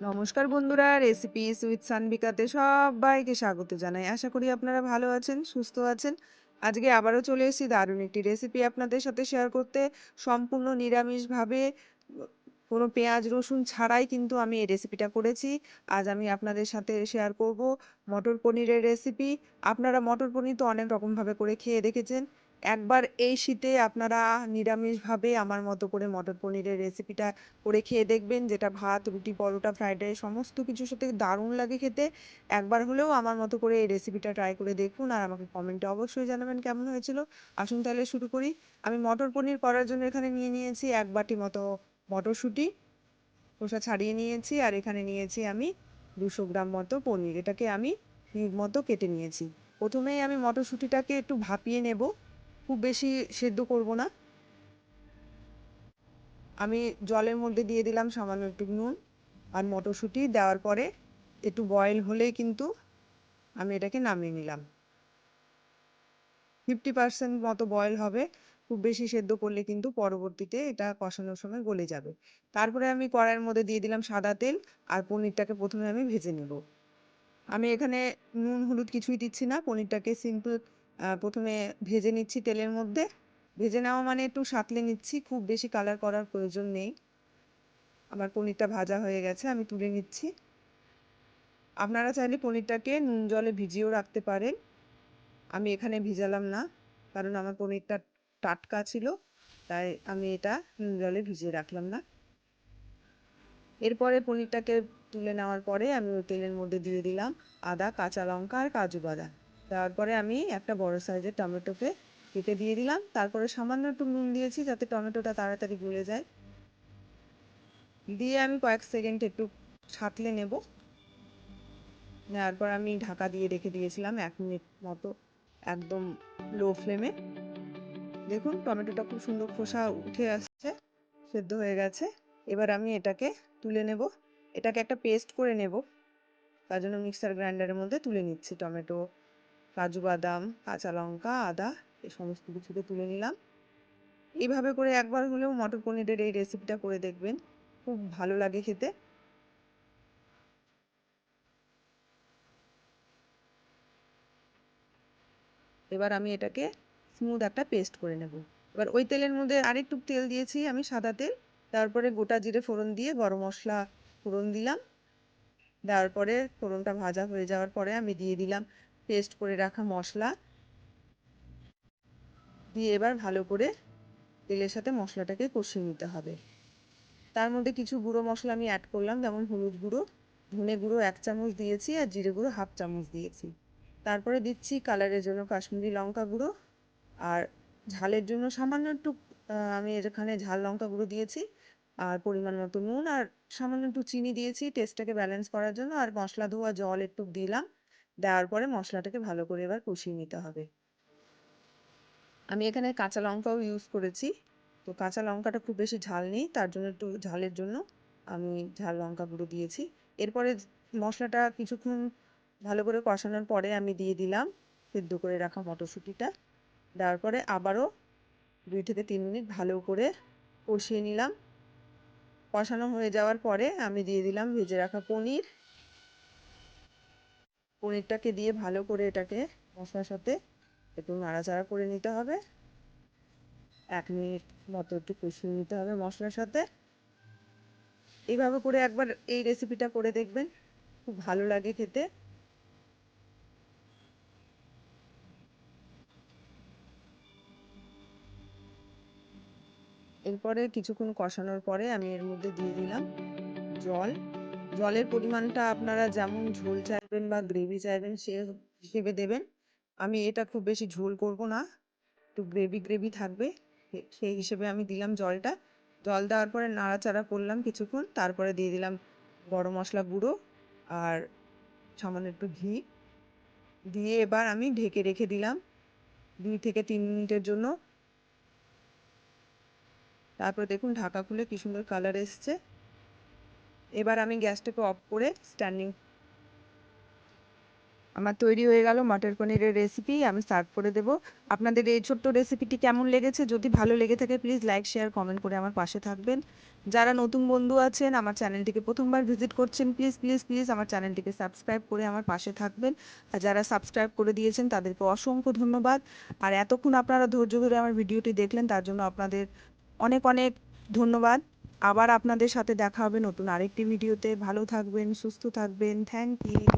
নমস্কার বন্ধুরা recipes with সানবিকাতে সবাইকে স্বাগত জানাই। আশা করি আপনারা ভালো আছেন, সুস্থ আছেন। আজকে আবারও চলে এসেছি দারুণ একটি রেসিপি আপনাদের সাথে শেয়ার করতে। সম্পূর্ণ নিরামিষভাবে, কোনো পেঁয়াজ, রসুন ছাড়াই কিন্তু আমি এই রেসিপিটা করেছি। আজ আমি আপনাদের সাথে শেয়ার করব মটর পনিরের রেসিপি আপনারা মটর পনির তো অনেক রকমভাবে করে খেয়ে দেখেছেন। একবার এই শীতে আপনারা নিরামিষভাবে আমার মতো করে মটর পনিরের রেসিপিটা করে খেয়ে দেখবেন, যেটা ভাত, রুটি, পরোটা ফ্রাইড রাইস সমস্ত কিছুর সাথে দারুণ লাগে খেতে। একবার হলেও আমার মতো করে এই রেসিপিটা ট্রাই করে দেখুন আর আমাকে কমেন্টে অবশ্যই জানাবেন কেমন হয়েছিল। আসুন তাহলে শুরু করি। আমি মটর পনির করার জন্য এখানে নিয়ে নিয়েছি এক বাটি মতো মটরশুঁটি। খোসা ছাড়িয়ে নিয়েছি আর এখানে নিয়েছি আমি দুশো গ্রাম মতো পনির। এটাকে আমি মতো কেটে নিয়েছি। প্রথমেই আমি মটরশুঁটিটাকে একটু ভাপিয়ে নেব। খুব বেশি সেদ্ধ করব না। আমি জলের মধ্যে দিয়ে দিলাম সামান্য একটু নুন আর মটরশুঁটি। দেওয়ার পরে একটু বয়েল হলে কিন্তু আমি এটাকে নামিয়ে নিলাম। ফিফটি পার্সেন্ট মতো বয়েল হবে। খুব বেশি সেদ্ধ করলে কিন্তু পরবর্তীতে এটা কষানোর সময় গলে যাবে। তারপরে আমি কড়াইয়ের মধ্যে দিয়ে দিলাম সাদা তেল আর পনিরটাকে প্রথমে আমি ভেজে নেব। আমি এখানে নুন, হলুদ কিছুই দিচ্ছি না। পনিরটাকে সিম্পল প্রথমে ভেজে নিচ্ছি তেলের মধ্যে। ভেজে নেওয়া মানে একটু সাঁতলে নিচ্ছি, খুব বেশি কালার করার প্রয়োজন নেই। আমার পনিরটা ভাজা হয়ে গেছে, আমি তুলে নিচ্ছি। আপনারা চাইলে পনিরটাকে নুন জলে ভিজিয়েও রাখতে পারেন। আমি এখানে ভিজালাম না, কারণ আমার পনিরটা টাটকা ছিল, তাই আমি এটা নুন জলে ভিজিয়ে রাখলাম না। এরপরে পনিরটাকে তুলে নেওয়ার পরে আমি ওই তেলের মধ্যে দিয়ে দিলাম আদা, কাঁচা লঙ্কা আর কাজু বাদাম। দেওয়ার পরে আমি একটা বড় সাইজের টমেটোকে কেটে দিয়ে দিলাম। তারপরে সামান্য একটু নুন দিয়েছি যাতে টমেটোটা তাড়াতাড়ি গলে যায়। দিয়ে আমি কয়েক সেকেন্ড একটু সাঁতলে নেব। নেওয়ার পর আমি ঢাকা দিয়ে রেখে দিয়েছিলাম এক মিনিট মতো একদম লো ফ্লেমে। দেখুন, টমেটোটা খুব সুন্দর খোসা উঠে আসছে, সেদ্ধ হয়ে গেছে। এবার আমি এটাকে তুলে নেব। এটাকে একটা পেস্ট করে নেব। তার জন্য মিক্সার গ্রাইন্ডারের মধ্যে তুলে নিচ্ছি টমেটো। কাজু বাদাম, কাঁচা লঙ্কা, আদা, এই সমস্ত কিছুকে তুলে নিলাম। এইভাবে করে একবার হলেও মটর পনিরের এই রেসিপিটা করে দেখবেন। খুব ভালো লাগে খেতে। এবার আমি এটাকে স্মুথ একটা পেস্ট করে নেব। এবার ওই তেলের মধ্যে আরেকটু তেল দিয়েছি আমি সাদা তেল। তারপরে গোটা জিরে ফোড়ন দিয়ে গরম মশলা ফোড়ন দিলাম। দেওয়ার পরে ফোড়নটা ভাজা হয়ে যাওয়ার পরে আমি দিয়ে দিলাম পেস্ট করে রাখা মশলা দিয়ে এবার ভালো করে তেলের সাথে মশলাটাকে কষিয়ে নিতে হবে। তার মধ্যে কিছু গুঁড়ো মশলা আমি অ্যাড করলাম, যেমন হলুদ গুঁড়ো, ধনে গুঁড়ো এক চামচ দিয়েছি আর জিরে গুঁড়ো হাফ চামচ দিয়েছি। তারপরে দিচ্ছি কালারের জন্য কাশ্মীরি লঙ্কা গুঁড়ো আর ঝালের জন্য সামান্য একটু আমি এখানে ঝাল লঙ্কা গুঁড়ো দিয়েছি আর পরিমাণ মতো নুন আর সামান্য একটু চিনি দিয়েছি টেস্টটাকে ব্যালেন্স করার জন্য। আর মশলা ধোয়া জল একটু দিলাম। দেওয়ার পরে মশলাটাকে ভালো করে এবার কষিয়ে নিতে হবে। আমি এখানে কাঁচা লঙ্কাও ইউজ করেছি। তো কাঁচা লঙ্কাটা খুব বেশি ঝাল নেই, তার জন্য একটু ঝালের জন্য আমি ঝাল লঙ্কা গুঁড়ো দিয়েছি। এরপরে মশলাটা কিছুক্ষণ ভালো করে কষানোর পরে আমি দিয়ে দিলাম সিদ্ধ করে রাখা মটরশুঁটিটা। দেওয়ার পরে আবারও দুই থেকে তিন মিনিট ভালো করে কষিয়ে নিলাম। কষানো হয়ে যাওয়ার পরে আমি দিয়ে দিলাম ভেজে রাখা পনির। পনিরটাকে দিয়ে ভালো করে এটাকে মশলার সাথে একটু নাড়াচাড়া করে নিতে হবে। এক মিনিট মতো একটু কষিয়ে নিতে হবে মশলার সাথে। এইভাবে করে একবার এই রেসিপিটা করে দেখবেন, খুব ভালো লাগে খেতে। এরপরে কিছুক্ষণ কষানোর পরে আমি এর মধ্যে দিয়ে দিলাম জল। জলের পরিমাণটা আপনারা যেমন ঝোল চাইবেন বা গ্রেভি চাইবেন সে হিসেবে দেবেন। আমি এটা খুব বেশি ঝোল করব না। একটু গ্রেভি গ্রেভি থাকবে। সেই হিসেবে আমি দিলাম জলটা। জল দেওয়ার পরে নাড়াচাড়া করলাম কিছুক্ষণ। তারপরে দিয়ে দিলাম গরম মশলা গুঁড়ো আর সামান্য একটু ঘি। দিয়ে এবার আমি ঢেকে রেখে দিলাম দুই থেকে তিন মিনিটের জন্য। তারপর দেখুন ঢাকা খুলে কি সুন্দর কালার এসছে। এবার আমি গ্যাসটাকে অফ করে স্ট্যান্ডিং আমার তৈরি হয়ে গেল মটর পনিরের রেসিপি আমি সার্ভ করে দেব। আপনাদের এই ছোট্ট রেসিপিটি কেমন লেগেছে? যদি ভালো লেগে থাকে প্লিজ লাইক শেয়ার কমেন্ট করে আমার পাশে থাকবেন। যারা নতুন বন্ধু আছেন, আমার চ্যানেলটিকে প্রথমবার ভিজিট করছেন প্লিজ প্লিজ প্লিজ আমার চ্যানেলটিকে সাবস্ক্রাইব করে আমার পাশে থাকবেন। আর যারা সাবস্ক্রাইব করে দিয়েছেন, তাদেরকে অসংখ্য ধন্যবাদ। আর এতক্ষণ আপনারা ধৈর্য ধরে আমার ভিডিওটি দেখলেন, তার জন্য আপনাদের অনেক অনেক ধন্যবাদ। আবার আপনাদের সাথে দেখা হবে নতুন আরেকটি ভিডিওতে। ভালো থাকবেন সুস্থ থাকবেন। Thank you